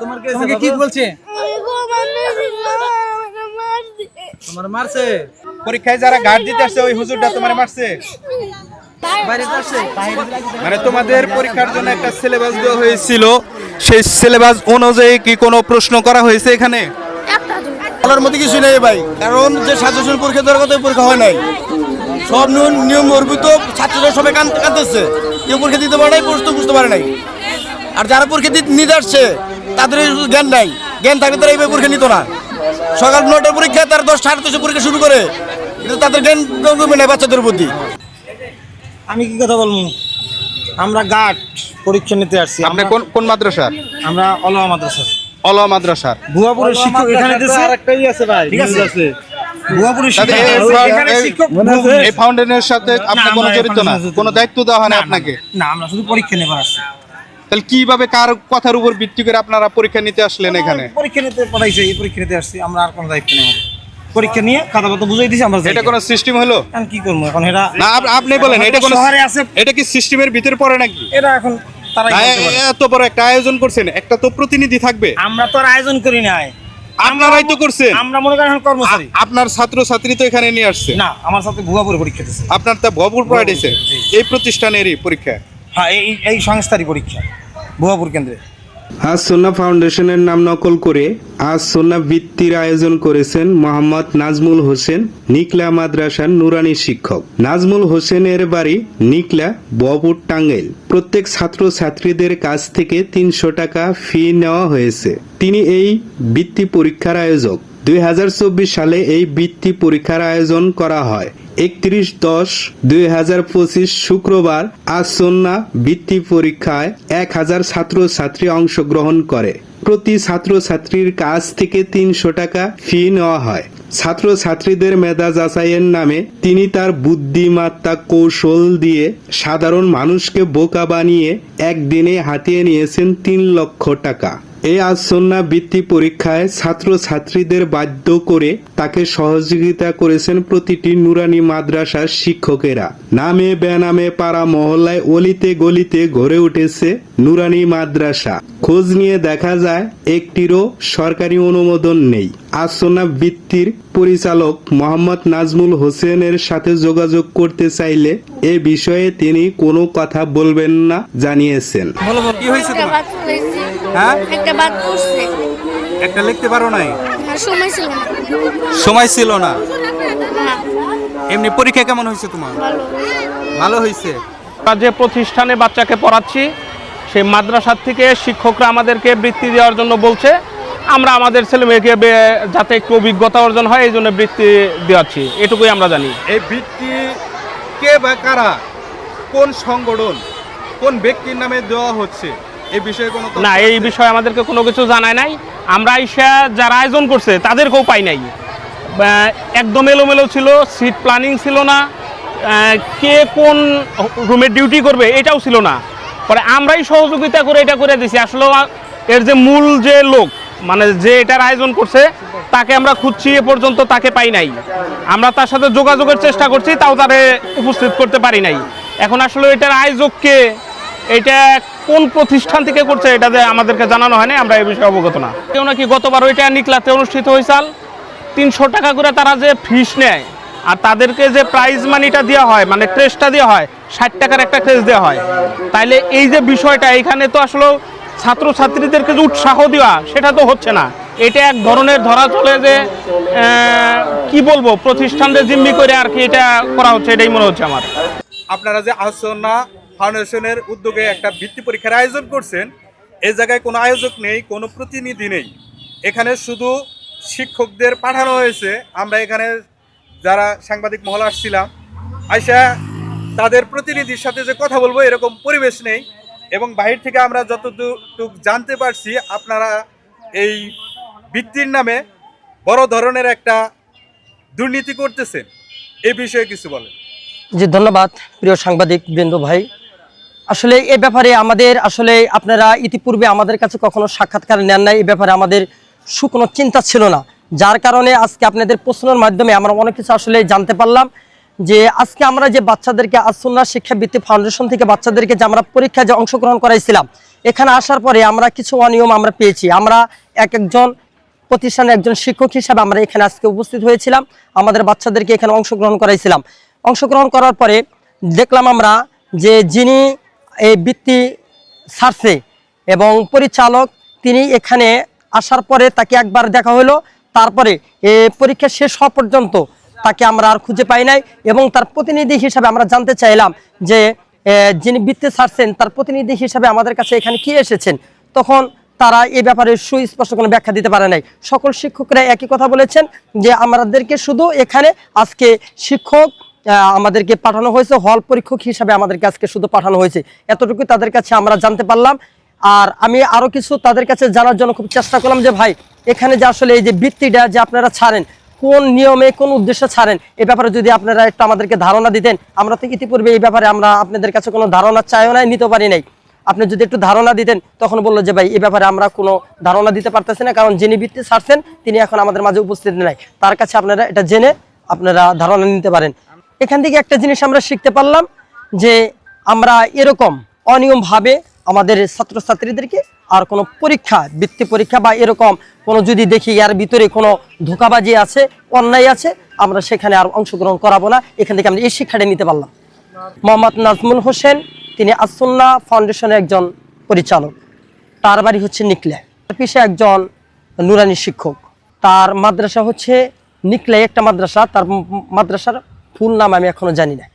তোমাকে কি বলছে আমি ঘুমানোছি না, মারছে। তোমার মারছে। পরীক্ষায় যারা গার্ড দিতে আসছে ওই হুজুরটা তোমার মারছে। মানে তোমাদের পরীক্ষার জন্য একটা সিলেবাস দেওয়া হয়েছিল। সেই সিলেবাস অনুযায়ী কি কোনো প্রশ্ন করা হয়েছে এখানে। বলার মতো কিছু নেই ভাই কারণ যে সাজেশন পরীক্ষা দেওয়ার কথা পরীক্ষা হয় নাই। সব নিয়ম নিয়ম অর্বিত ছাত্ররা সবাই কান কাঁদতেছে। কেউ পরীক্ষা দিতে পারে নাই প্রশ্ন বুঝতে পারে নাই। আর যারা পরীক্ষা দিতে নিতে আসছে তাদের জ্ঞান নাই। জ্ঞান থাকলে তারা এইভাবে পরীক্ষা নিত না। সকাল নয়টার পরীক্ষা তারা দশ সাড়ে দশে পরীক্ষা শুরু করে। কিন্তু তাদের জ্ঞান কমে নেই বাচ্চাদের প্রতি। আমি কি কথা বলব? আমরা গার্ড পরীক্ষা নিতে আসছি। আপনি কোন কোন মাদ্রাসার? আমরা অলওয়া মাদ্রাসা অলওয়া মাদ্রাসার। ভুয়াপুরের শিক্ষক এখানে দিছে? আরেকটাই আছে ভাই ঠিক আছে? ভুয়াপুরের শিক্ষক এই- এই- এখানে শিক্ষক এই ফাউন্ডেশনের সাথে আপনার কোনো জড়িত না? কোনো দায়িত্ব দেওয়া হয় না আপনাকে? না আমরা শুধু পরীক্ষা নেবার আসছি। তাহলে কীভাবে কার কথার উপর ভিত্তি করে আপনারা পরীক্ষা নিতে আসলেন এখানে? পরীক্ষা নিতে পড়াইছে এই পরীক্ষা নিতে আসছি আমরা আর কোনো দায়িত্ব নেই পরীক্ষা নিয়ে খাতা পাতা বুঝাই দিছি আমরা এটা কোনো সিস্টেম হলো? এখন কি করব এখন? এরা না আপনি বলেন এটা কোনো শহরে আছে। এটা কি সিস্টেমের ভিতরে পড়ে নাকি? এরা এখন। এ- এত বড় একটা আয়োজন করছেন একটা তো প্রতিনিধি থাকবে। আমরা তো আর আয়োজন করি নাই। আপনারাই তো করছেন। আমরা মনে করেন এখন কর্মচারী। আপনার ছাত্র ছাত্রী তো এখানে নিয়ে আসছে। না আমার সাথে ভুয়াপুরে পরীক্ষা দিচ্ছে আপনার তা ভবুর পড়াইছে। এই প্রতিষ্ঠানেরই পরীক্ষা। হ্যাঁ এই এই সংস্থারই পরীক্ষা, ভুয়াপুর কেন্দ্রে। আজ সোনা ফাউন্ডেশনের নাম নকল করে আজ সোনা বৃত্তির আয়োজন করেছেন মোহাম্মদ নাজমুল হোসেন, নিকলা মাদ্রাসার নুরানি শিক্ষক। নাজমুল হোসেনের বাড়ি নিকলা বপুর টাঙ্গাইল। প্রত্যেক ছাত্র ছাত্রীদের কাছ থেকে তিনশো টাকা ফি নেওয়া হয়েছে। তিনি এই বৃত্তি পরীক্ষার আয়োজক। দুই হাজার চব্বিশ সালে এই বৃত্তি পরীক্ষার আয়োজন করা হয়। একত্রিশ দশ দুই হাজার পঁচিশ শুক্রবার আসন্না বৃত্তি পরীক্ষায় এক হাজার ছাত্র ছাত্রী অংশগ্রহণ করে। প্রতি ছাত্র ছাত্রীর কাছ থেকে তিনশো টাকা ফি নেওয়া হয়। ছাত্র ছাত্রীদের মেধা যাচাইয়ের নামে তিনি তার বুদ্ধিমত্তা কৌশল দিয়ে সাধারণ মানুষকে বোকা বানিয়ে একদিনে হাতিয়ে নিয়েছেন তিন লক্ষ টাকা। এই আসন্না বৃত্তি পরীক্ষায় ছাত্র ছাত্রীদের বাধ্য করে তাকে সহযোগিতা করেছেন প্রতিটি নুরানি মাদ্রাসার শিক্ষকেরা। নামে বেনামে পাড়া মহল্লায় অলিতে গলিতে গড়ে উঠেছে নুরানি মাদ্রাসা। খোঁজ নিয়ে দেখা যায় একটিরও সরকারি অনুমোদন নেই। আসন্না বৃত্তির পরিচালক মোহাম্মদ নাজমুল হোসেনের সাথে যোগাযোগ করতে চাইলে এ বিষয়ে তিনি কোনো কথা বলবেন না জানিয়েছেন। কি হয়েছে একটা বাদ হ্যাঁ? একটা বাদ পড়ছে। একটা লিখতে পারো নাই? সময় ছিল না। সময় ছিল না। না, এমনি পরীক্ষা কেমন হয়েছে তোমার? ভালো। ভালো হয়েছে। আমরা যে প্রতিষ্ঠানে বাচ্চাকে পড়াচ্ছি সেই মাদ্রাসার থেকে শিক্ষকরা আমাদেরকে বৃত্তি দেওয়ার জন্য বলছে আমরা আমাদের ছেলে মেয়েকে বে- যাতে একটু অভিজ্ঞতা অর্জন হয় এই জন্য বৃত্তি দেওয়াচ্ছি। এটুকুই আমরা জানি। এই বৃত্তি কে বা কারা? কোন সংগঠন? কোন ব্যক্তির নামে দেওয়া হচ্ছে? এই বিষয়ে কোনো না এই বিষয়ে আমাদেরকে কোনো কিছু জানায় নাই। আমরা ইসা যারা আয়োজন করছে তাদেরকেও পাই নাই। একদম এলোমেলো ছিল সিট প্ল্যানিং ছিল না। কে কোন রুমে ডিউটি করবে এটাও ছিল না। পরে আমরাই সহযোগিতা করে এটা করে দিছি। আসলে এর যে মূল যে লোক মানে যে এটার আয়োজন করছে তাকে আমরা খুঁজছি এ পর্যন্ত তাকে পাই নাই। আমরা তার সাথে যোগাযোগের চেষ্টা করছি তাও তারে উপস্থিত করতে পারি নাই। এখন আসলে এটার আয়োজককে এটা কোন প্রতিষ্ঠান থেকে করছে এটা যে আমাদেরকে জানানো হয়নি আমরা এই বিষয়ে অবগত না। কেউ নাকি গতবার ওইটা নিকলাতে অনুষ্ঠিত হয়েছিল তিনশো টাকা করে তারা যে ফিস নেয় আর তাদেরকে যে প্রাইজ মানিটা দেওয়া হয় মানে ক্রেসটা দেওয়া হয় ষাট টাকার একটা ক্রেস দেওয়া হয়। তাইলে এই যে বিষয়টা এখানে তো আসলে ছাত্র ছাত্রীদেরকে যে উৎসাহ দেওয়া সেটা তো হচ্ছে না। এটা এক ধরনের ধরা চলে যে কি বলব প্রতিষ্ঠানদের জিম্মি করে আর কি এটা করা হচ্ছে এটাই মনে হচ্ছে আমার। আপনারা যে আসন্না ফাউন্ডেশনের উদ্যোগে একটা বৃত্তি পরীক্ষার আয়োজন করছেন। এই জায়গায় কোনো আয়োজক নেই, কোনো প্রতিনিধি নেই। এখানে শুধু শিক্ষকদের পাঠানো হয়েছে। আমরা এখানে যারা সাংবাদিক মহল আসছিলাম, আইসা তাদের প্রতিনিধির সাথে যে কথা বলব এরকম পরিবেশ নেই। এবং বাহির থেকে আমরা যতটুক জানতে পারছি, আপনারা এই বৃত্তির নামে বড় ধরনের একটা দুর্নীতি করতেছেন। এই বিষয়ে কিছু বলেন। জি, ধন্যবাদ, প্রিয় সাংবাদিক বৃন্দ ভাই। আসলে এ ব্যাপারে আমাদের, আসলে আপনারা ইতিপূর্বে আমাদের কাছে কখনো সাক্ষাৎকার নেন নাই এই ব্যাপারে আমাদের সু কোনো চিন্তা ছিল না। যার কারণে আজকে আপনাদের প্রশ্নের মাধ্যমে আমরা অনেক কিছু আসলে জানতে পারলাম যে আজকে আমরা যে বাচ্চাদেরকে আসুন্না শিক্ষাবৃত্তি ফাউন্ডেশন থেকে বাচ্চাদেরকে যে আমরা পরীক্ষায় যে অংশগ্রহণ করাইছিলাম, এখানে আসার পরে আমরা কিছু অনিয়ম আমরা পেয়েছি। আমরা এক একজন প্রতিষ্ঠানে একজন শিক্ষক হিসাবে আমরা এখানে আজকে উপস্থিত হয়েছিলাম, আমাদের বাচ্চাদেরকে এখানে অংশগ্রহণ করাইছিলাম। অংশগ্রহণ করার পরে দেখলাম আমরা যে যিনি এই বৃত্তি ছাড়ছে এবং পরিচালক তিনি এখানে আসার পরে তাকে একবার দেখা হলো। তারপরে পরীক্ষা শেষ হওয়া পর্যন্ত তাকে আমরা আর খুঁজে পাই নাই এবং তার প্রতিনিধি হিসাবে আমরা জানতে চাইলাম যে যিনি বৃত্তি ছাড়ছেন তার প্রতিনিধি হিসাবে আমাদের কাছে এখানে কি এসেছেন? তখন তারা এ ব্যাপারে সুস্পষ্ট কোনো ব্যাখ্যা দিতে পারে নাই। সকল শিক্ষকরা একই কথা বলেছেন যে, আমাদেরকে শুধু এখানে আজকে শিক্ষক আমাদেরকে পাঠানো হয়েছে। হল পরীক্ষক হিসাবে আমাদেরকে আজকে শুধু পাঠানো হয়েছে। এতটুকু তাদের কাছে আমরা জানতে পারলাম। আর আমি আরও কিছু তাদের কাছে জানার জন্য খুব চেষ্টা করলাম যে, ভাই, এখানে যে আসলে এই যে বৃত্তিটা যে আপনারা ছাড়েন, কোন নিয়মে, কোন উদ্দেশ্যে ছাড়েন এই ব্যাপারে যদি আপনারা একটু আমাদেরকে ধারণা দিতেন। আমরা তো ইতিপূর্বে এই ব্যাপারে আমরা আপনাদের কাছে কোনো ধারণা চাইও নাই নিতে পারি নাই। আপনি যদি একটু ধারণা দিতেন, তখন বলল যে, ভাই, এ ব্যাপারে আমরা কোনো ধারণা দিতে পারতেছি না, কারণ যিনি বৃত্তি ছাড়ছেন, তিনি এখন আমাদের মাঝে উপস্থিত নাই। তার কাছে আপনারা এটা জেনে আপনারা ধারণা নিতে পারেন। এখান থেকে একটা জিনিস আমরা শিখতে পারলাম যে আমরা এরকম অনিয়মভাবে আমাদের ছাত্রছাত্রীদেরকে আর কোনো পরীক্ষা, বৃত্তি পরীক্ষা বা এরকম কোনো যদি দেখি এর ভিতরে কোনো ধোকাবাজি আছে, অন্যায় আছে, আমরা সেখানে আর অংশগ্রহণ করাবো না। এখান থেকে আমরা এই শিক্ষাটা নিতে পারলাম। মোহাম্মদ নাজমুল হোসেন, তিনি আসন্না ফাউন্ডেশনের একজন পরিচালক। তার বাড়ি হচ্ছে নিকলে। পিসে একজন নুরানি শিক্ষক। তার মাদ্রাসা হচ্ছে নিকলে, একটা মাদ্রাসা। তার মাদ্রাসার ফুল নাম আমি এখনও জানি না।